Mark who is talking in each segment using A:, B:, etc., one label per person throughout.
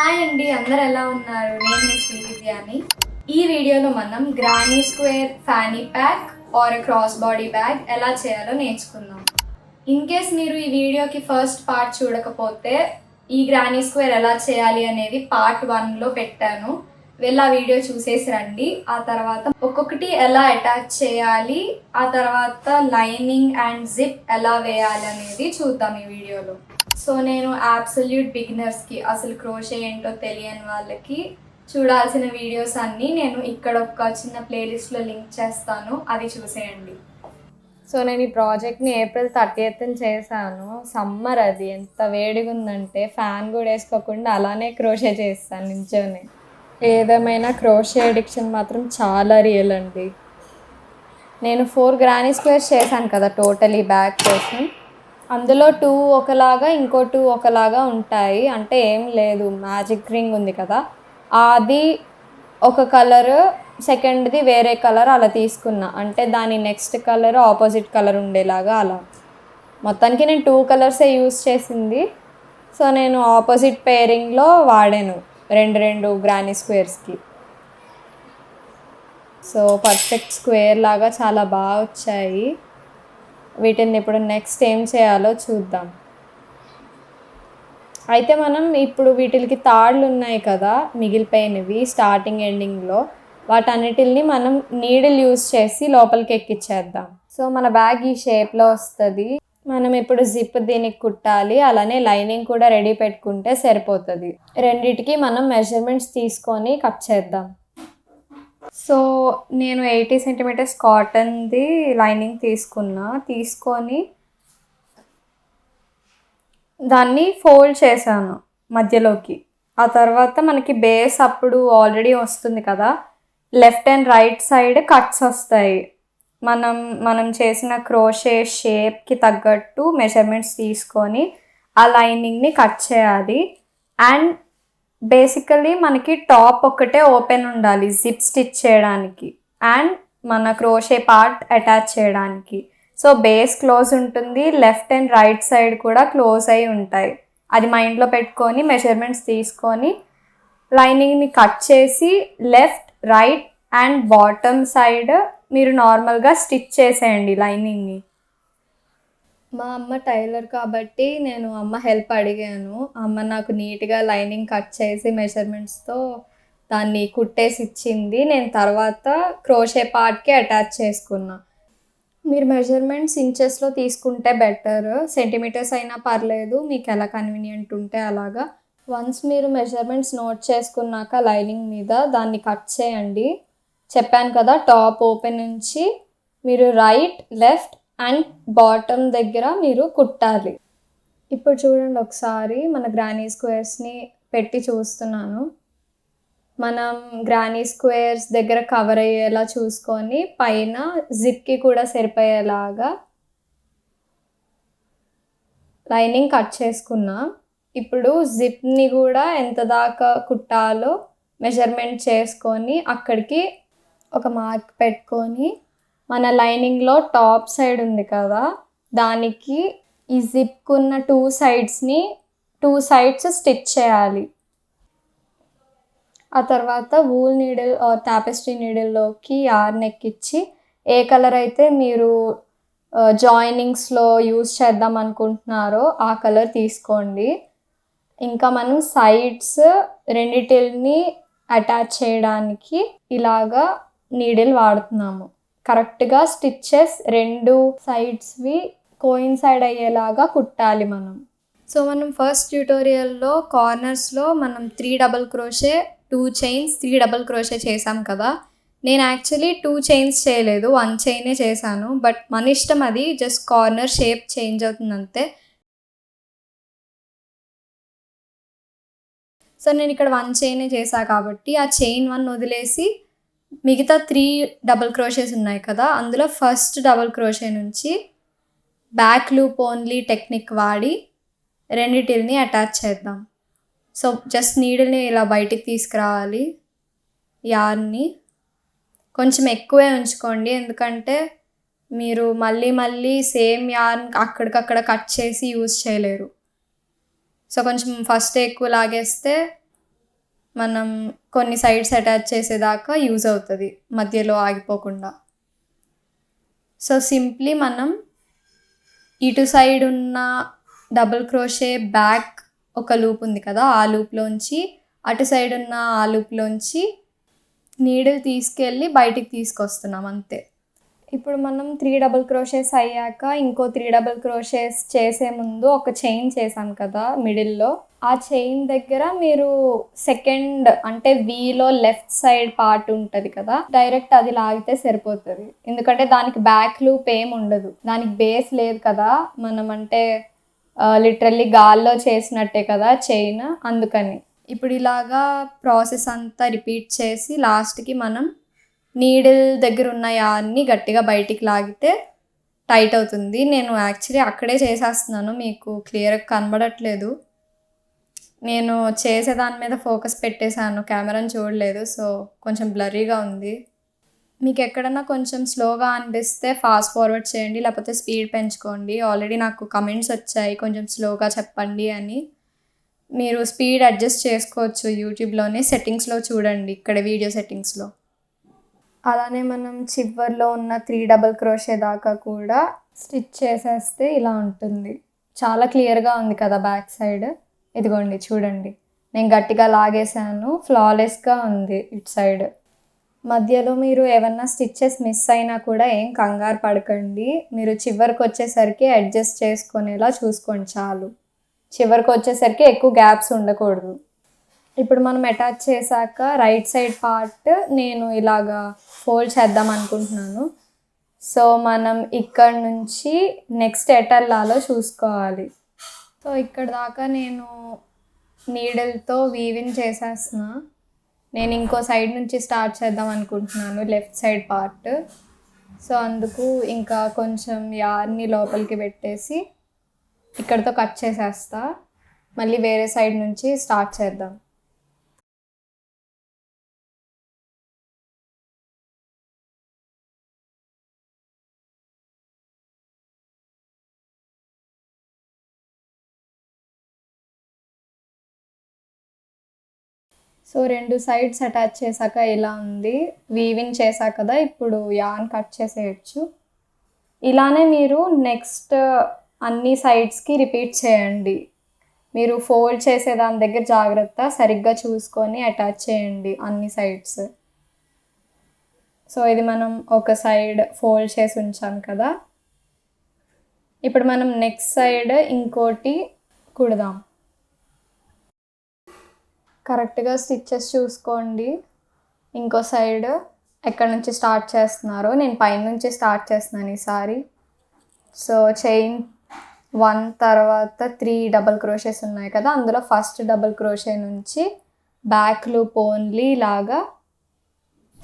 A: Hi అండి అందరు ఎలా ఉన్నారు? నేను మీ శ్రీ ఈ వీడియోలో మనం granny square fanny pack or cross body bag ఎలా చేయాలో నేర్చుకుందాం. ఇన్ కేస్ మీరు ఈ వీడియోకి ఫస్ట్ పార్ట్ చూడకపోతే ఈ గ్రానీ స్క్వేర్ ఎలా చేయాలి అనేది పార్ట్ వన్లో పెట్టాను. వెళ్ళి ఆ వీడియో చూసేసి రండి. ఆ తర్వాత ఒక్కొక్కటి ఎలా అటాచ్ చేయాలి ఆ తర్వాత లైనింగ్ అండ్ జిప్ ఎలా వేయాలి అనేది చూద్దాం ఈ వీడియోలో. సో నేను అబ్సల్యూట్ బిగినర్స్కి అసలు క్రోషే ఏంటో తెలియని వాళ్ళకి చూడాల్సిన వీడియోస్ అన్నీ నేను ఇక్కడ ఒక చిన్న ప్లేలిస్ట్లో లింక్ చేస్తాను. అది చూసేయండి. సో నేను ఈ ప్రాజెక్ట్ని ఏప్రిల్ థర్టీ ఎయిత్ చేశాను. సమ్మర్ అది. ఎంత వేడిగా ఉందంటే ఫ్యాన్ కూడా వేసుకోకుండా అలానే క్రోషే చేస్తాను నించోనే ఏదేమైనా క్రోషే అడిక్షన్ మాత్రం చాలా రియల్ అండి. నేను ఫోర్ గ్రానీ స్క్వేర్స్ చేశాను కదా టోటలీ బ్యాగ్ కోసం అందులో టూ ఒకలాగా ఇంకో టూ ఒకలాగా ఉంటాయి. అంటే ఏం లేదు మ్యాజిక్ రింగ్ ఉంది కదా. అది ఒక కలర్ సెకండ్ది వేరే కలర్ అలా తీసుకున్నా. అంటే దాని నెక్స్ట్ కలర్ ఆపోజిట్ కలర్ ఉండేలాగా అలా. మొత్తానికి నేను టూ కలర్సే యూస్ చేసింది. సో నేను ఆపోజిట్ పేరింగ్లో వాడాను రెండు రెండు గ్రానీ స్క్వేర్స్కి సో పర్ఫెక్ట్ స్క్వేర్ లాగా చాలా బాగా వచ్చాయి. వీటిని ఇప్పుడు నెక్స్ట్ ఏం చేయాలో చూద్దాం. అయితే మనం ఇప్పుడు వీటికి తాళ్ళు ఉన్నాయి కదా మిగిలిపోయినవి స్టార్టింగ్ ఎండింగ్లో వాటన్నిటిని మనం నీడిల్ యూస్ చేసి లోపలికి ఎక్కిచ్చేద్దాం. సో మన బ్యాగ్ ఈ షేప్లో వస్తుంది. మనం ఇప్పుడు జిప్ దీనికి కుట్టాలి అలానే లైనింగ్ కూడా రెడీ పెట్టుకుంటే సరిపోతుంది. రెండిటికి మనం మెజర్మెంట్స్ తీసుకొని కట్ చేద్దాం. సో నేను ఎయిటీ సెంటీమీటర్స్ కాటన్ది లైనింగ్ తీసుకున్నా తీసుకొని దాన్ని ఫోల్డ్ చేశాను మధ్యలోకి. ఆ తర్వాత మనకి బేస్ అప్పుడు ఆల్రెడీ వస్తుంది కదా left and right side cuts వస్తాయి. మనం మనం చేసిన క్రోషే షేప్కి తగ్గట్టు మెజర్మెంట్స్ తీసుకొని ఆ లైనింగ్ని కట్ చేయాలి. అండ్ బేసికలీ మనకి టాప్ ఒక్కటే ఓపెన్ ఉండాలి జిప్ స్టిచ్ చేయడానికి అండ్ మన క్రోషే పార్ట్ అటాచ్ చేయడానికి. సో బేస్ క్లోజ్ ఉంటుంది లెఫ్ట్ అండ్ రైట్ సైడ్ కూడా క్లోజ్ అయి ఉంటాయి. అది మైండ్లో పెట్టుకొని మెజర్మెంట్స్ తీసుకొని లైనింగ్ని కట్ చేసి left right and bottom side మీరు నార్మల్గా స్టిచ్ చేసేయండి లైనింగ్ని మా అమ్మ టైలర్ కాబట్టి నేను అమ్మ హెల్ప్ అడిగాను. అమ్మ నాకు నీట్గా లైనింగ్ కట్ చేసి మెజర్మెంట్స్తో దాన్ని కుట్టేసి ఇచ్చింది. నేను తర్వాత క్రోషే పార్ట్కి అటాచ్ చేసుకున్నా. మీరు మెజర్మెంట్స్ ఇంచెస్లో తీసుకుంటే బెటర్. సెంటీమీటర్స్ అయినా పర్లేదు మీకు ఎలా కన్వీనియంట్ ఉంటే అలాగా. వన్స్ మీరు మెజర్మెంట్స్ నోట్ చేసుకున్నాక లైనింగ్ మీద దాన్ని కట్ చేయండి. చెప్పాను కదా టాప్ ఓపెన్ నుంచి మీరు రైట్ లెఫ్ట్ అండ్ బాటమ్ దగ్గర మీరు కుట్టాలి. ఇప్పుడు చూడండి ఒకసారి మన గ్రానీ స్క్వేర్స్ని పెట్టి చూస్తున్నాను. మనం గ్రానీ స్క్వేర్స్ దగ్గర కవర్ అయ్యేలా చూసుకొని పైన జిప్కి కూడా సరిపోయేలాగా లైనింగ్ కట్ చేసుకున్నా. ఇప్పుడు జిప్ని కూడా ఎంత దాకా కుట్టాలో మెజర్మెంట్ చేసుకొని అక్కడికి ఒక మార్క్ పెట్టుకొని మన లైనింగ్లో టాప్ సైడ్ ఉంది కదా దానికి ఈ జిప్కున్న టూ సైడ్స్ని టూ సైడ్స్ స్టిచ్ చేయాలి. ఆ తర్వాత వూల్ నీడిల్ ఆర్ టాపెస్ట్రీ నీడిల్లోకి యార్న్ ఎక్కించి ఏ కలర్ అయితే మీరు జాయినింగ్స్లో యూస్ చేద్దాం అనుకుంటున్నారో ఆ కలర్ తీసుకోండి. ఇంకా మనం సైడ్స్ రెండిటిని అటాచ్ చేయడానికి ఇలాగా నీడిల్ వాడుతున్నాము. కరెక్ట్గా స్టిచ్చెస్ రెండు సైడ్స్వి కోయిన్సైడ్ అయ్యేలాగా కుట్టాలి మనం. సో మనం ఫస్ట్ ట్యూటోరియల్లో కార్నర్స్లో మనం three double crochet two chains three double crochet చేసాం కదా. నేను యాక్చువల్లీ టూ చైన్స్ చేయలేదు వన్ చైనే చేశాను. బట్ మన ఇష్టం అది జస్ట్ కార్నర్ షేప్ చేంజ్ అవుతుంది అంతే. సో నేను ఇక్కడ వన్ చైనే చేశాను కాబట్టి ఆ చైన్ వన్ వదిలేసి మిగతా త్రీ డబల్ క్రోషేస్ ఉన్నాయి కదా అందులో ఫస్ట్ డబల్ క్రోషే నుంచి బ్యాక్ లూప్ ఓన్లీ టెక్నిక్ వాడి రెండిటిని అటాచ్ చేద్దాం. సో జస్ట్ నీడిల్ని ఇలా బయటికి తీసుకురావాలి యార్ని. కొంచెం ఎక్కువే ఉంచుకోండి ఎందుకంటే మీరు మళ్ళీ మళ్ళీ సేమ్ యార్న్ అక్కడికక్కడ కట్ చేసి యూజ్ చేయలేరు. సో కొంచెం ఫస్ట్ ఎక్కువ లాగేస్తే మనం కొన్ని సైడ్స్ అటాచ్ చేసేదాకా యూజ్ అవుతుంది మధ్యలో ఆగిపోకుండా. సో సింప్లీ మనం ఇటు సైడ్ ఉన్న డబుల్ క్రోషే బ్యాక్ ఒక లూప్ ఉంది కదా ఆ లూప్లోంచి అటు సైడ్ ఉన్న ఆ లూప్లోంచి నీడిల్ తీసుకెళ్ళి బయటికి తీసుకొస్తున్నాం అంతే. ఇప్పుడు మనం త్రీ డబుల్ క్రోషెస్ అయ్యాక ఇంకో త్రీ డబుల్ క్రోషెస్ చేసే ముందు ఒక చైన్ చేసాం కదా మిడిల్లో ఆ చైన్ దగ్గర మీరు సెకండ్ అంటే వీలో లెఫ్ట్ సైడ్ పార్ట్ ఉంటుంది కదా డైరెక్ట్ అది లాగితే సరిపోతుంది. ఎందుకంటే దానికి బ్యాక్ లూప్ ఏం ఉండదు. దానికి బేస్ లేదు కదా మనం అంటే లిటరల్లీ గాల్లో చేసినట్టే కదా చైన్ అందుకని. ఇప్పుడు ఇలాగా ప్రాసెస్ అంతా రిపీట్ చేసి లాస్ట్కి మనం నీడిల్ దగ్గర ఉన్నాయా అన్నీ గట్టిగా బయటికి లాగితే టైట్ అవుతుంది. నేను యాక్చువల్లీ అక్కడే చేసేస్తున్నాను. మీకు క్లియర్గా కనబడట్లేదు. నేను చేసే దాని మీద ఫోకస్ పెట్టేశాను. కెమెరాని చూడలేదు. సో కొంచెం బ్లరీగా ఉంది. మీకు ఎక్కడన్నా కొంచెం స్లోగా అనిపిస్తే ఫాస్ట్ ఫార్వర్డ్ చేయండి. లేకపోతే స్పీడ్ పెంచుకోండి. ఆల్రెడీ నాకు కమెంట్స్ వచ్చాయి. కొంచెం స్లోగా చెప్పండి అని. మీరు స్పీడ్ అడ్జస్ట్ చేసుకోవచ్చు యూట్యూబ్లోనే. సెట్టింగ్స్లో చూడండి. ఇక్కడ వీడియో సెట్టింగ్స్లో. అలానే మనం చివర్లో ఉన్న త్రీ డబల్ క్రోషే దాకా కూడా స్టిచ్ చేసేస్తే ఇలా ఉంటుంది. చాలా క్లియర్గా ఉంది కదా బ్యాక్ సైడ్. ఇదిగోండి చూడండి. నేను గట్టిగా లాగేశాను. ఫ్లాలెస్గా ఉంది ఇటు సైడ్. మధ్యలో మీరు ఏమన్నా స్టిచ్చెస్ మిస్ అయినా కూడా ఏం కంగారు పడకండి. మీరు చివరికి వచ్చేసరికి అడ్జస్ట్ చేసుకునేలా చూసుకోండి చాలు. చివరికి వచ్చేసరికి ఎక్కువ గ్యాప్స్ ఉండకూడదు. ఇప్పుడు మనం అటాచ్ చేశాక రైట్ సైడ్ పార్ట్ నేను ఇలాగా ఫోల్డ్ చేద్దాం అనుకుంటున్నాను. సో మనం ఇక్కడ నుంచి నెక్స్ట్ ఎటల్లాలో చూసుకోవాలి. సో ఇక్కడ దాకా నేను నీడిల్తో వీవింగ్ చేసేస్తున్నా. నేను ఇంకో సైడ్ నుంచి స్టార్ట్ చేద్దాం అనుకుంటున్నాను లెఫ్ట్ సైడ్ పార్ట్. సో అందుకు ఇంకా కొంచెం యార్ని లోపలికి పెట్టేసి ఇక్కడతో కట్ చేసేస్తా. మళ్ళీ వేరే సైడ్ నుంచి స్టార్ట్ చేద్దాం. సో రెండు సైడ్స్ అటాచ్ చేశాక ఇలా ఉంది? వీవింగ్ చేశాక కదా ఇప్పుడు యాన్ కట్ చేసేయచ్చు. ఇలానే మీరు నెక్స్ట్ uh, అన్ని సైడ్స్కి రిపీట్ చేయండి. మీరు ఫోల్డ్ చేసే దాని దగ్గర జాగ్రత్త సరిగ్గా చూసుకొని అటాచ్ చేయండి అన్ని సైడ్స్ సో ఇది మనం ఒక సైడ్ ఫోల్డ్ చేసి ఉంచాం కదా. ఇప్పుడు మనం నెక్స్ట్ సైడ్ ఇంకోటి కుడదాం. కరెక్ట్గా స్టిచ్చెస్ చూసుకోండి. ఇంకో సైడ్ ఎక్కడి నుంచి స్టార్ట్ చేస్తున్నారో నేను పైన నుంచి స్టార్ట్ చేస్తున్నాను ఈసారి. సో చైన్ వన్ తర్వాత త్రీ డబల్ క్రోషెస్ ఉన్నాయి కదా అందులో ఫస్ట్ డబల్ క్రోషే నుంచి బ్యాక్ లూప్ ఓన్లీ లాగా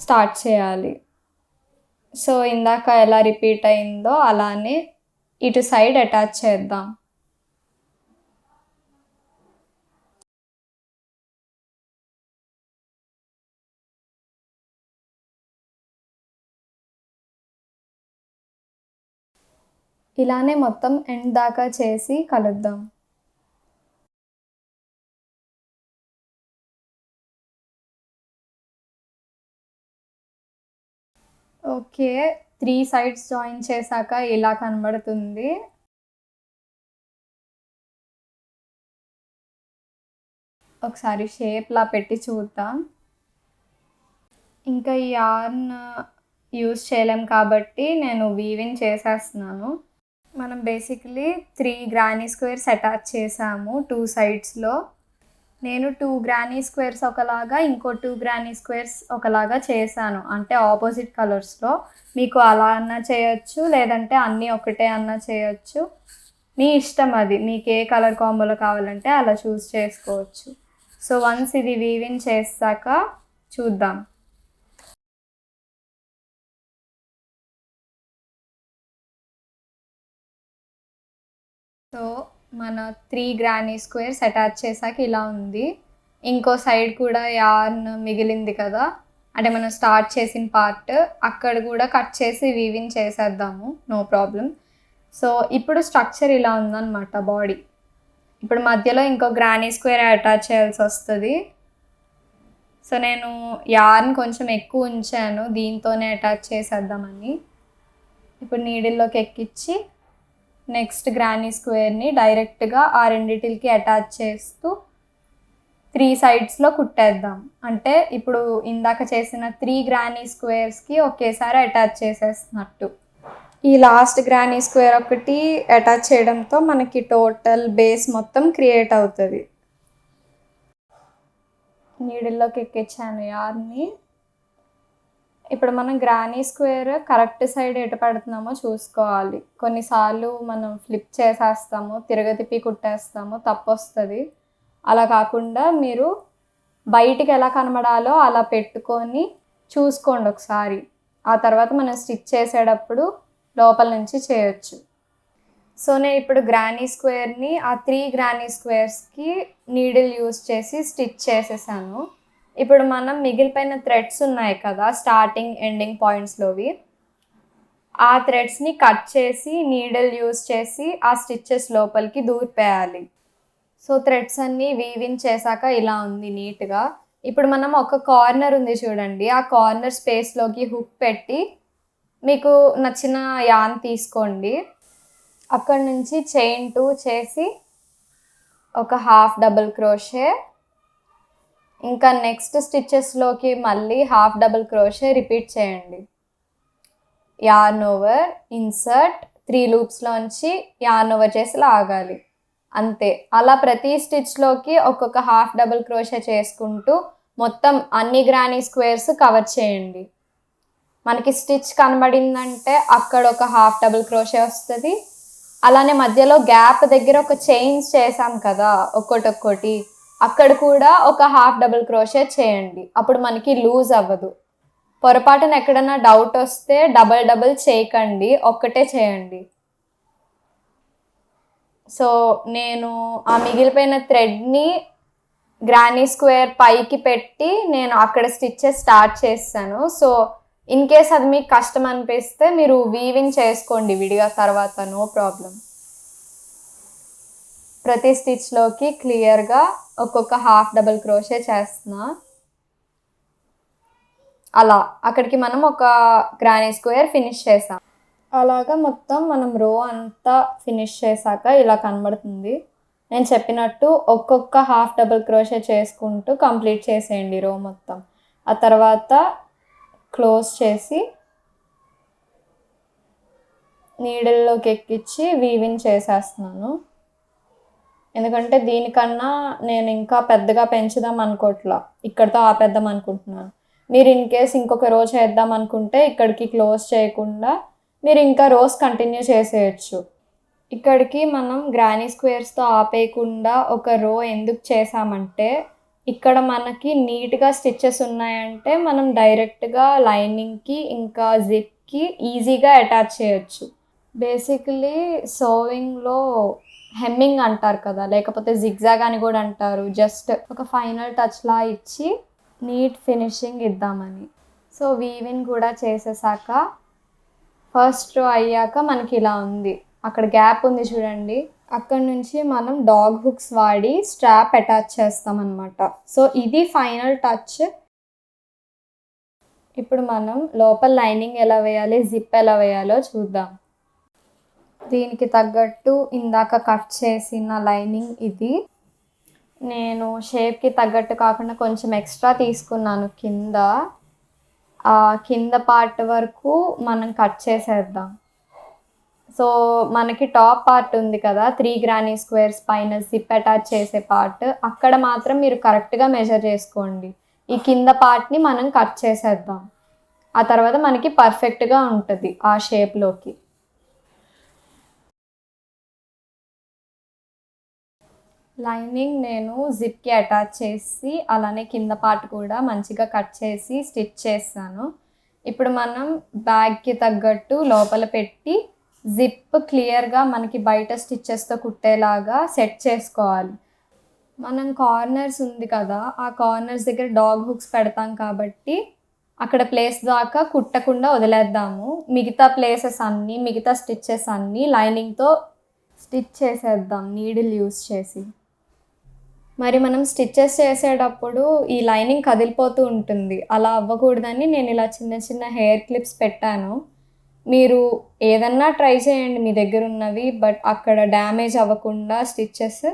A: స్టార్ట్ చేయాలి. సో ఇందాక ఎలా రిపీట్ అయిందో అలానే ఇటు సైడ్ అటాచ్ చేద్దాం. ఇలానే మొత్తం ఎండ్ దాకా చేసి కలుద్దాం. ఓకే త్రీ సైడ్స్ జాయిన్ చేశాక ఇలా కనబడుతుంది. ఒకసారి షేప్లా పెట్టి చూద్దాం. ఇంకా ఈ యార్న్ యూస్ చేయలేం కాబట్టి నేను వీవింగ్ చేసేస్తున్నాను. మనం basically three granny squares attach చేసాము టూ సైడ్స్లో నేను టూ గ్రానీ స్క్వేర్స్ ఒకలాగా ఇంకో టూ గ్రానీ స్క్వేర్స్ ఒకలాగా చేశాను. అంటే ఆపోజిట్ కలర్స్లో మీకు అలా అన్నా చేయొచ్చు లేదంటే అన్నీ ఒకటే అన్నా చేయొచ్చు. మీ ఇష్టం అది. మీకు ఏ కలర్ కాంబోలో కావాలంటే అలా చూస్ చేసుకోవచ్చు. సో వన్స్ ఇది వీవిన్ చేశాక చూద్దాం. సో మన త్రీ గ్రానీ స్క్వేర్స్ అటాచ్ చేశాక ఇలా ఉంది. ఇంకో సైడ్ కూడా యార్న్ మిగిలింది కదా. అంటే మనం స్టార్ట్ చేసిన పార్ట్ అక్కడ కూడా కట్ చేసి వీవింగ్ చేసేద్దాము. నో ప్రాబ్లం సో ఇప్పుడు స్ట్రక్చర్ ఇలా ఉందన్నమాట బాడీ ఇప్పుడు మధ్యలో ఇంకో గ్రానీ స్క్వేర్ అటాచ్ చేయాల్సి వస్తుంది. సో నేను యార్న్ కొంచెం ఎక్కువ ఉంచాను. దీంతోనే అటాచ్ చేసేద్దామని. ఇప్పుడు నీడిల్లోకి ఎక్కించి నెక్స్ట్ గ్రానీ స్క్వేర్ని డైరెక్ట్గా ఆ రెండిటికి అటాచ్ చేస్తూ త్రీ సైడ్స్లో కుట్టేద్దాం. అంటే ఇప్పుడు ఇందాక చేసిన త్రీ గ్రానీ స్క్వేర్స్కి ఒకేసారి అటాచ్ చేసేస్తున్నట్టు. ఈ లాస్ట్ గ్రానీ స్క్వేర్ ఒకటి అటాచ్ చేయడంతో మనకి టోటల్ బేస్ మొత్తం క్రియేట్ అవుతుంది. నీడిల్లోకి ఎక్కించాను యార్ని ఇప్పుడు మనం గ్రానీ స్క్వేర్ కరెక్ట్ సైడ్ ఎటు పెడుతున్నామో చూసుకోవాలి. కొన్నిసార్లు మనం ఫ్లిప్ చేసేస్తాము తిరగతిప్పి కుట్టేస్తాము తప్పు వస్తుంది అలా కాకుండా మీరు బయటికి ఎలా కనబడాలో అలా పెట్టుకొని చూసుకోండి ఒకసారి. ఆ తర్వాత మనం స్టిచ్ చేసేటప్పుడు లోపల నుంచి చేయొచ్చు. సో నేను ఇప్పుడు గ్రానీ స్క్వేర్ని ఆ త్రీ గ్రానీ స్క్వేర్స్కి నీడిల్ యూస్ చేసి స్టిచ్ చేసేసాను. ఇప్పుడు మనం మిగిలిపోయిన థ్రెడ్స్ ఉన్నాయి కదా స్టార్టింగ్ ఎండింగ్ పాయింట్స్లోవి ఆ థ్రెడ్స్ని కట్ చేసి నీడిల్ యూస్ చేసి ఆ స్టిచ్చెస్ లోపలికి దూరిపేయాలి. సో థ్రెడ్స్ అన్నీ వీవిన్ చేశాక ఇలా ఉంది నీట్గా. ఇప్పుడు మనం ఒక కార్నర్ ఉంది చూడండి ఆ కార్నర్ స్పేస్లోకి హుక్ పెట్టి మీకు నచ్చిన యాన్ తీసుకోండి. అక్కడ నుంచి చైన్ టూ చేసి ఒక హాఫ్ డబుల్ క్రోషే ఇంకా నెక్స్ట్ స్టిచ్చెస్లోకి మళ్ళీ హాఫ్ డబుల్ క్రోషే రిపీట్ చేయండి. యార్న్ ఓవర్ ఇన్సర్ట్ త్రీ లూప్స్లోంచి యార్న్ ఓవర్ చేసి లాగాలి. అంతే అలా ప్రతి స్టిచ్లోకి ఒక్కొక్క హాఫ్ డబుల్ క్రోషే చేసుకుంటూ మొత్తం అన్ని గ్రానీ స్క్వేర్స్ కవర్ చేయండి. మనకి స్టిచ్ కనబడిందంటే అక్కడ ఒక హాఫ్ డబుల్ క్రోషే వస్తుంది. అలానే మధ్యలో గ్యాప్ దగ్గర ఒక చైన్స్ చేసాం కదా ఒక్కొక్కటి ఒక్కొక్కటి అక్కడ కూడా ఒక హాఫ్ డబుల్ క్రోషే చేయండి. అప్పుడు మనకి లూజ్ అవ్వదు. పొరపాటున ఎక్కడన్నా డౌట్ వస్తే డబల్ డబుల్ చేయకండి. ఒక్కటే చేయండి. సో నేను ఆ మిగిలిపోయిన థ్రెడ్ని గ్రానీ స్క్వేర్ పైకి పెట్టి నేను అక్కడ స్టిచ్చెస్ స్టార్ట్ చేస్తాను. సో ఇన్ కేస్ అది మీకు కష్టం అనిపిస్తే మీరు వీవింగ్ చేసుకోండి విడిగా తర్వాత నో ప్రాబ్లం. ప్రతి స్టిచ్లోకి క్లియర్గా ఒక్కొక్క హాఫ్ డబుల్ క్రోషే చేస్తున్నా. అలా అక్కడికి మనం ఒక గ్రానీ స్క్వేర్ ఫినిష్ చేసాం. అలాగా మొత్తం మనం రో అంతా ఫినిష్ చేశాక ఇలా కనబడుతుంది. నేను చెప్పినట్టు ఒక్కొక్క హాఫ్ డబుల్ క్రోషే చేసుకుంటూ కంప్లీట్ చేసేయండి రో మొత్తం. ఆ తర్వాత క్లోజ్ చేసి నీడల్లోకి ఎక్కించి వీవింగ్ చేసేస్తున్నాను. ఎందుకంటే దీనికన్నా నేను ఇంకా పెద్దగా పెంచుదాం అనుకోవట్లా ఇక్కడితో ఆపేద్దాం అనుకుంటున్నాను. మీరు ఇన్ కేస్ ఇంకొక రోజు చేద్దాం అనుకుంటే ఇక్కడికి క్లోజ్ చేయకుండా మీరు ఇంకా రోజ్ కంటిన్యూ చేసేయచ్చు. ఇక్కడికి మనం గ్రానీ స్క్వేర్స్తో ఆపేయకుండా ఒక రో ఎందుకు చేసామంటే ఇక్కడ మనకి నీట్గా స్టిచ్చెస్ ఉన్నాయంటే మనం డైరెక్ట్గా లైనింగ్కి ఇంకా జిప్కి ఈజీగా అటాచ్ చేయొచ్చు. బేసికలీ సోవింగ్లో హెమ్మింగ్ అంటారు కదా లేకపోతే జిగ్జాగ్ అని కూడా అంటారు. జస్ట్ ఒక ఫైనల్ టచ్లా ఇచ్చి నీట్ ఫినిషింగ్ ఇద్దామని. సో వీవిన్ కూడా చేసేసాక ఫస్ట్ రో అయ్యాక మనకి ఇలా ఉంది. అక్కడ గ్యాప్ ఉంది చూడండి. అక్కడ నుంచి మనం డాగ్ హుక్స్ వాడి స్ట్రాప్ అటాచ్ చేస్తామన్నమాట. సో ఇది ఫైనల్ టచ్ ఇప్పుడు మనం లోపల లైనింగ్ ఎలా వేయాలి జిప్ ఎలా వేయాలో చూద్దాం. దీనికి తగ్గట్టు ఇందాక కట్ చేసిన లైనింగ్ ఇది. నేను షేప్కి తగ్గట్టు కాకుండా కొంచెం ఎక్స్ట్రా తీసుకున్నాను కింద. కింద పార్ట్ వరకు మనం కట్ చేసేద్దాం. సో మనకి టాప్ పార్ట్ ఉంది కదా త్రీ గ్రానీ స్క్వేర్స్ పైన జిప్ అటాచ్ చేసే పార్ట్. అక్కడ మాత్రం మీరు కరెక్ట్గా మెజర్ చేసుకోండి. ఈ కింద పార్ట్ని మనం కట్ చేసేద్దాం. ఆ తర్వాత మనకి పర్ఫెక్ట్గా ఉంటుంది ఆ షేప్లోకి లైనింగ్ నేను జిప్కి అటాచ్ చేసి అలానే కింద పార్ట్ కూడా మంచిగా కట్ చేసి స్టిచ్ చేస్తాను ఇప్పుడు మనం బ్యాగ్కి తగ్గట్టు లోపల పెట్టి జిప్ క్లియర్గా మనకి బయట స్టిచ్చెస్తో కుట్టేలాగా సెట్ చేసుకోవాలి. మనం కార్నర్స్ ఉంది కదా ఆ కార్నర్స్ దగ్గర డాగ్ హుక్స్ పెడతాం కాబట్టి అక్కడ ప్లేస్ దాకా కుట్టకుండా వదిలేద్దాము. మిగతా ప్లేసెస్ అన్నీ మిగతా స్టిచ్చెస్ అన్నీ లైనింగ్తో స్టిచ్ చేసేద్దాం నీడిల్ యూస్ చేసి. మరి మనం స్టిచ్చెస్ చేసేటప్పుడు ఈ లైనింగ్ కదిలిపోతూ ఉంటుంది. అలా అవ్వకూడదని నేను ఇలా చిన్న చిన్న హెయిర్ క్లిప్స్ పెట్టాను. మీరు ఏదన్నా ట్రై చేయండి మీ దగ్గర ఉన్నవి బట్ అక్కడ డ్యామేజ్ అవ్వకుండా స్టిచ్చెస్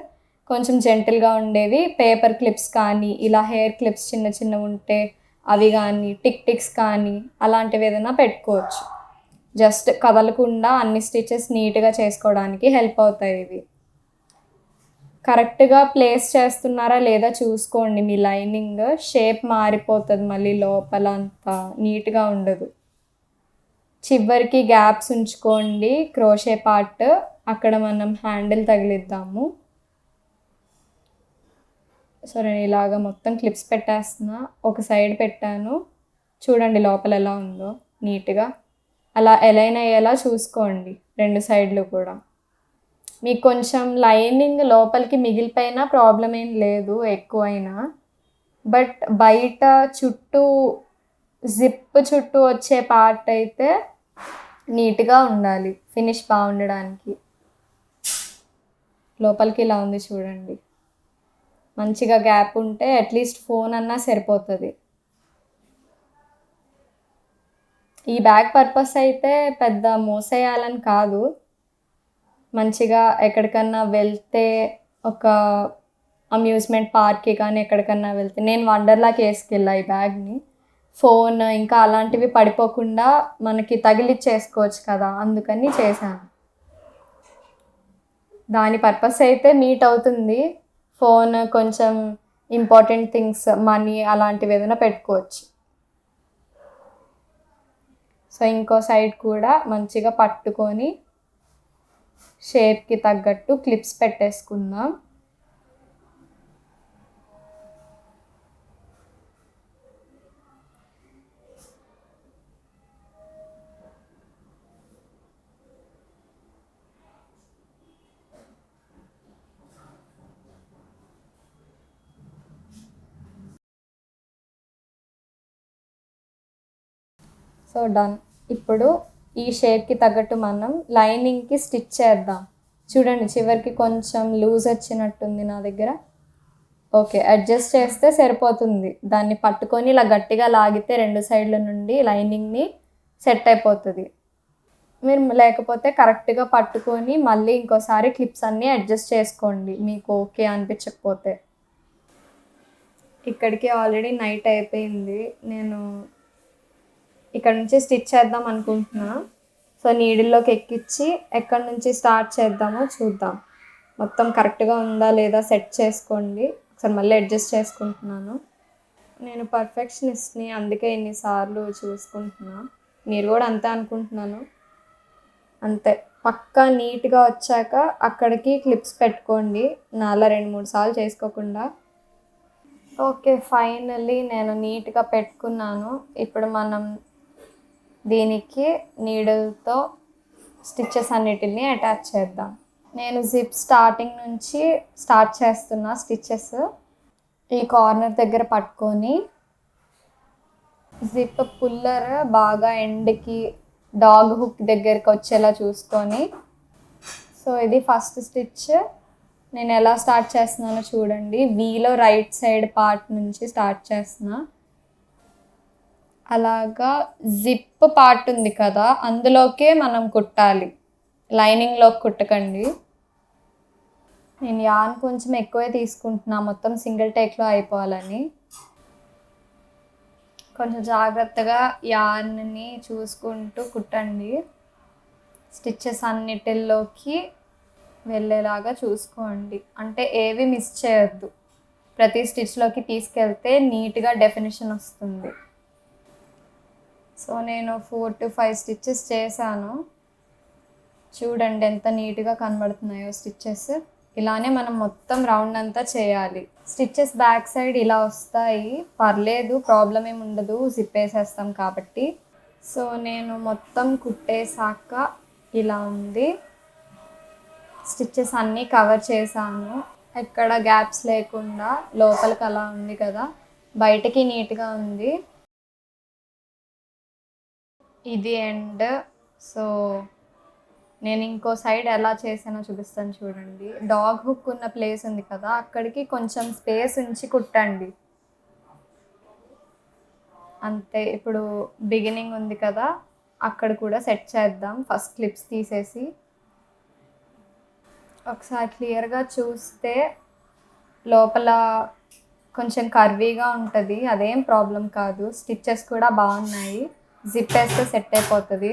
A: కొంచెం జెంటిల్గా ఉండేవి. పేపర్ క్లిప్స్ కానీ ఇలా హెయిర్ క్లిప్స్ చిన్న చిన్న ఉంటే అవి కానీ టిక్ టిక్స్ కానీ అలాంటివి ఏదైనా పెట్టుకోవచ్చు. జస్ట్ కదలకుండా అన్ని స్టిచెస్ నీట్గా చేసుకోవడానికి హెల్ప్ అవుతాయి ఇవి. కరెక్ట్గా ప్లేస్ చేస్తున్నారా లేదా చూసుకోండి. మీ లైనింగ్ షేప్ మారిపోతుంది మళ్ళీ లోపల అంతా నీట్గా ఉండదు. చివరికి గ్యాప్స్ ఉంచుకోండి. క్రోషే పార్ట్ అక్కడ మనం హ్యాండిల్ తగిలిద్దాము. సో నేను ఇలాగ మొత్తం క్లిప్స్ పెట్టేస్తున్నా. ఒక సైడ్ పెట్టాను. చూడండి లోపల ఎలా ఉందో నీట్గా. అలా ఎలైన్ అయ్యేలా చూసుకోండి. రెండు సైడ్లు కూడా. మీకు కొంచెం లైనింగ్ లోపలికి మిగిలిపోయినా ప్రాబ్లం ఏం లేదు ఎక్కువైనా. బట్ బయట చుట్టూ జిప్ చుట్టూ వచ్చే పార్ట్ అయితే నీట్గా ఉండాలి. ఫినిష్ బాగుండడానికి. లోపలికి ఇలా ఉంది చూడండి. మంచిగా గ్యాప్ ఉంటే అట్లీస్ట్ ఫోన్ అన్నా సరిపోతుంది. ఈ బ్యాగ్ పర్పస్ అయితే పెద్ద మోసేయాలని కాదు. మంచిగా ఎక్కడికన్నా వెళ్తే ఒక అమ్యూజ్మెంట్ పార్క్కి కానీ ఎక్కడికన్నా వెళ్తే నేను వండర్లాకి వేసుకెళ్ళా ఈ బ్యాగ్ని ఫోన్ ఇంకా అలాంటివి పడిపోకుండా మనకి తగిలిచ్చేసుకోవచ్చు కదా అందుకని చేశాను. దాని పర్పస్ అయితే మీట్ అవుతుంది. ఫోన్ కొంచెం ఇంపార్టెంట్ థింగ్స్ మనీ అలాంటివి ఏదైనా పెట్టుకోవచ్చు. సో ఇంకో సైడ్ కూడా మంచిగా పట్టుకొని షేప్కి తగ్గట్టు క్లిప్స్ పెట్టేసుకుందాం. So done. ఇప్పుడు ఈ షేప్కి తగ్గట్టు మనం లైనింగ్కి స్టిచ్ చేద్దాం. చూడండి చివరికి కొంచెం లూజ్ వచ్చినట్టుంది నా దగ్గర. ఓకే అడ్జస్ట్ చేస్తే సరిపోతుంది. దాన్ని పట్టుకొని ఇలా గట్టిగా లాగితే రెండు సైడ్ల నుండి లైనింగ్ని సెట్ అయిపోతుంది. మీరు లేకపోతే కరెక్ట్గా పట్టుకొని మళ్ళీ ఇంకోసారి క్లిప్స్ అన్నీ అడ్జస్ట్ చేసుకోండి. మీకు ఓకే అనిపించకపోతే. ఇక్కడికి ఆల్రెడీ నైట్ అయిపోయింది. నేను ఇక్కడ నుంచి స్టిచ్ చేద్దాం అనుకుంటున్నా. సో నీడిల్లోకి ఎక్కించి ఎక్కడి నుంచి స్టార్ట్ చేద్దామో చూద్దాం. మొత్తం కరెక్ట్గా ఉందా లేదా సెట్ చేసుకోండి. ఒకసారి మళ్ళీ అడ్జస్ట్ చేసుకుంటున్నాను. నేను పర్ఫెక్షనిస్ట్ని అందుకే ఇన్నిసార్లు చూసుకుంటున్నా. మీరు కూడా అంతే అనుకుంటున్నాను. అంతే. పక్కా నీట్గా వచ్చాక అక్కడికి క్లిప్స్ పెట్టుకోండి. నాలా రెండు మూడు సార్లు చేసుకోకుండా. ఓకే ఫైనల్లీ నేను నీట్గా పెట్టుకున్నాను. ఇప్పుడు మనం దీనికి నీడిల్తో స్టిచ్చెస్ అన్నిటిని అటాచ్ చేద్దాం. నేను జిప్ స్టార్టింగ్ నుంచి స్టార్ట్ చేస్తున్న స్టిచ్చెస్ ఈ కార్నర్ దగ్గర పట్టుకొని జిప్ పుల్లర్ బాగా ఎండ్కి డాగ్ హుక్ దగ్గరికి వచ్చేలా చూసుకొని సో ఇది ఫస్ట్ స్టిచ్. నేను ఎలా స్టార్ట్ చేస్తున్నానో చూడండి. వీలో రైట్ సైడ్ పార్ట్ నుంచి స్టార్ట్ చేస్తున్నా. అలాగా జిప్ పార్ట్ ఉంది కదా అందులోకే మనం కుట్టాలి. లైనింగ్లోకి కుట్టకండి. నేను యాన్ కొంచెం ఎక్కువే తీసుకుంటున్నా మొత్తం సింగిల్ టేక్లో అయిపోవాలని. కొంచెం జాగ్రత్తగా యాన్ని చూసుకుంటూ కుట్టండి. స్టిచ్చెస్ అన్నిటిల్లోకి వెళ్ళేలాగా చూసుకోండి. అంటే ఏవి మిస్ చేయొద్దు. ప్రతి స్టిచ్లోకి తీసుకెళ్తే నీట్గా డెఫినేషన్ వస్తుంది. సో నేను ఫోర్ టు ఫైవ్ స్టిచ్చెస్ చేశాను. చూడండి ఎంత నీట్గా కనబడుతున్నాయో స్టిచ్చెస్. ఇలానే మనం మొత్తం రౌండ్ అంతా చేయాలి. స్టిచ్చెస్ బ్యాక్ సైడ్ ఇలా వస్తాయి. పర్లేదు ప్రాబ్లం ఏమి ఉండదు. జిప్ వేసేస్తాం కాబట్టి. సో నేను మొత్తం కుట్టేశాక ఇలా ఉంది. స్టిచ్చెస్ అన్నీ కవర్ చేశాను. ఎక్కడ గ్యాప్స్ లేకుండా లోపలికి అలా ఉంది కదా. బయటకి నీట్గా ఉంది. ఇది ఎండ్ సో నేను ఇంకో సైడ్ ఎలా చేసానో చూపిస్తాను చూడండి. డాగ్ హుక్ ఉన్న ప్లేస్ ఉంది కదా అక్కడికి కొంచెం స్పేస్ ఉంచి కుట్టండి. అంతే ఇప్పుడు బిగినింగ్ ఉంది కదా అక్కడ కూడా సెట్ చేద్దాం. ఫస్ట్ క్లిప్స్ తీసేసి. ఒకసారి క్లియర్గా చూస్తే లోపల కొంచెం కర్వీగా ఉంటుంది. అదేం ప్రాబ్లం కాదు. స్టిచ్చెస్ కూడా బాగున్నాయి. జిప్ వేస్తే సెట్ అయిపోతుంది.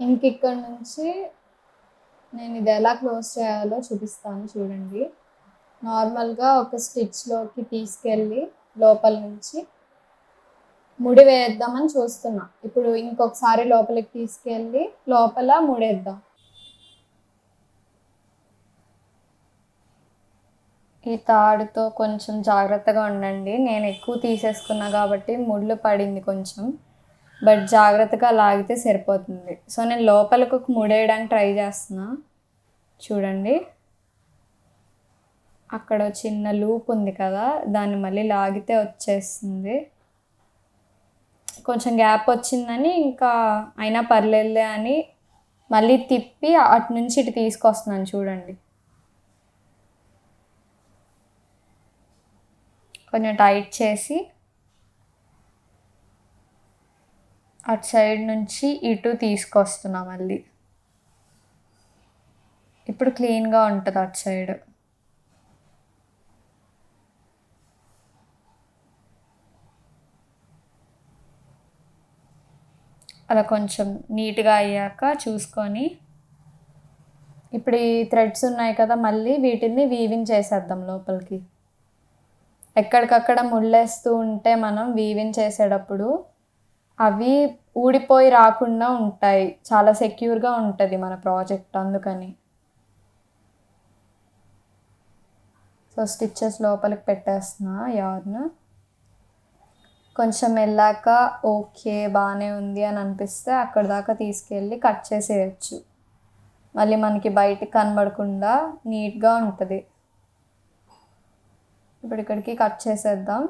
A: ఇంక ఇక్కడ నుంచి నేను ఇది ఎలా క్లోజ్ చేయాలో చూపిస్తాను చూడండి. నార్మల్గా ఒక స్టిచ్లోకి తీసుకెళ్ళి లోపల నుంచి ముడి వేద్దామని చూస్తున్నా. ఇప్పుడు ఇంకొకసారి లోపలికి తీసుకెళ్ళి లోపల ముడేద్దాం. ఈ తాడుతో కొంచెం జాగ్రత్తగా ఉండండి. నేను ఎక్కువ తీసేసుకున్నా కాబట్టి ముళ్ళు పడింది కొంచెం. బట్ జాగ్రత్తగా లాగితే సరిపోతుంది. సో నేను లోపలికి ఒక ముడేయడానికి ట్రై చేస్తున్నా. చూడండి. అక్కడ చిన్న లూప్ ఉంది కదా దాన్ని మళ్ళీ లాగితే వచ్చేస్తుంది. కొంచెం గ్యాప్ వచ్చిందని ఇంకా అయినా పర్లేదులే అని మళ్ళీ తిప్పి అటు నుంచి ఇటు తీసుకొస్తున్నాను చూడండి. కొంచెం టైట్ చేసి అటు సైడ్ నుంచి ఇటు తీసుకొస్తున్నా మళ్ళీ. ఇప్పుడు క్లీన్గా ఉంటుంది అటు సైడ్. అలా కొంచెం నీట్గా అయ్యాక చూసుకొని ఇప్పుడు ఈ థ్రెడ్స్ ఉన్నాయి కదా మళ్ళీ వీటిని వీవింగ్ చేసేద్దాం లోపలికి. ఎక్కడికక్కడ ముళ్ళేస్తూ ఉంటే మనం వీవింగ్ చేసేటప్పుడు అవి ఊడిపోయి రాకుండా ఉంటాయి. చాలా సెక్యూర్గా ఉంటుంది మన ప్రాజెక్ట్ అందుకని. సో స్టిచ్చెస్ లోపలికి పెట్టేస్తున్నా యార్న్ కొంచెం వెళ్ళాక ఓకే బాగానే ఉంది అని అనిపిస్తే అక్కడ దాకా తీసుకెళ్ళి కట్ చేసేయచ్చు. మళ్ళీ మనకి బయటికి కనబడకుండా నీట్గా ఉంటుంది. ఇప్పుడు ఇక్కడికి కట్ చేసేద్దాం.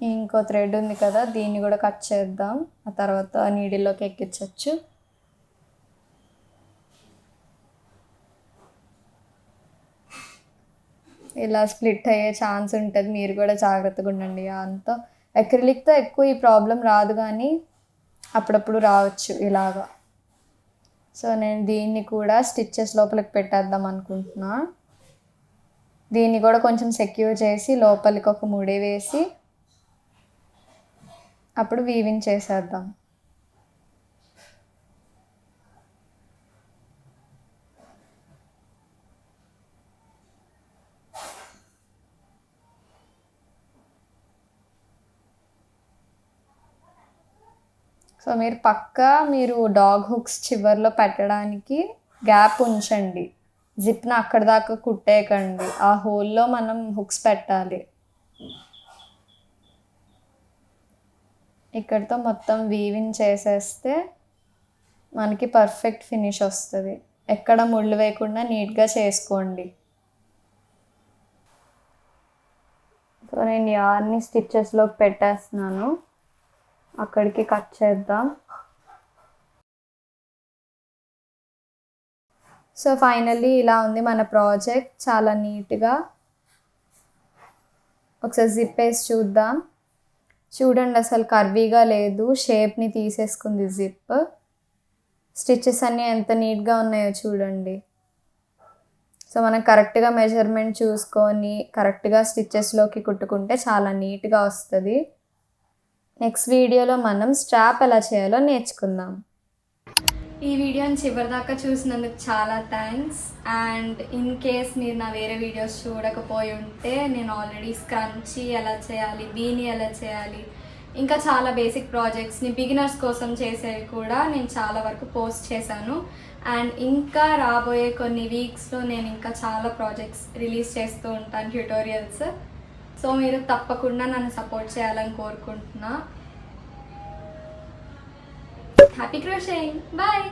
A: ఇంకో థ్రెడ్ ఉంది కదా దీన్ని కూడా కట్ చేద్దాం. ఆ తర్వాత నీడిల్లోకి ఎక్కించవచ్చు ఇలా స్ప్లిట్ అయ్యే ఛాన్స్ ఉంటుంది. మీరు కూడా జాగ్రత్తగా ఉండండి. అంత అక్రిలిక్తో ఎక్కువ ఈ ప్రాబ్లం రాదు కానీ అప్పుడప్పుడు రావచ్చు ఇలాగా. సో నేను దీన్ని కూడా స్టిచ్చెస్ లోపలికి పెట్టేద్దాం అనుకుంటున్నా. దీన్ని కూడా కొంచెం సెక్యూర్ చేసి లోపలికి ఒక ముడి వేసి అప్పుడు వీవింగ్ చేసేద్దాం. సో మీరు పక్కా మీరు డాగ్ హుక్స్ చివర్లో పెట్టడానికి గ్యాప్ ఉంచండి. జిప్ను అక్కడ దాకా కుట్టేయకండి. ఆ హోల్లో మనం హుక్స్ పెట్టాలి. ఇక్కడతో మొత్తం వీవింగ్ చేసేస్తే మనకి పర్ఫెక్ట్ ఫినిష్ వస్తుంది. ఎక్కడ ముళ్ళు వేయకుండా నీట్గా చేసుకోండి. సో నేను యార్ని స్టిచ్చెస్లోకి పెట్టేస్తున్నాను. అక్కడికి కట్ చేద్దాం. సో ఫైనల్లీ ఇలా ఉంది మన ప్రాజెక్ట్ చాలా నీట్గా ఒకసారి జిప్ వేసి చూద్దాం. చూడండి అసలు కర్వీగా లేదు. షేప్ని తీసేసుకుంది జిప్ స్టిచ్చెస్ అన్నీ ఎంత నీట్గా ఉన్నాయో చూడండి. సో మనం కరెక్ట్గా మెజర్మెంట్ చూసుకొని కరెక్ట్గా స్టిచ్చెస్లోకి కుట్టుకుంటే చాలా నీట్గా వస్తుంది. నెక్స్ట్ వీడియోలో మనం స్ట్రాప్ ఎలా చేయాలో నేర్చుకుందాం. ఈ వీడియోని చివరిదాకా చూసినందుకు చాలా థ్యాంక్స్ అండ్ ఇన్ కేస్ మీరు నా వేరే వీడియోస్ చూడకపోయి ఉంటే నేను ఆల్రెడీ స్క్రంచి ఎలా చేయాలి బీని ఎలా చేయాలి ఇంకా చాలా బేసిక్ ప్రాజెక్ట్స్ని బిగినర్స్ కోసం చేసేవి కూడా నేను చాలా వరకు పోస్ట్ చేశాను. అండ్ ఇంకా రాబోయే కొన్ని వీక్స్లో నేను ఇంకా చాలా ప్రాజెక్ట్స్ రిలీజ్ చేస్తూ ఉంటాను ట్యూటోరియల్స్ సో మీరు తప్పకుండా నన్ను సపోర్ట్ చేయాలని కోరుకుంటున్నా. Happy క్రోషింగ్ bye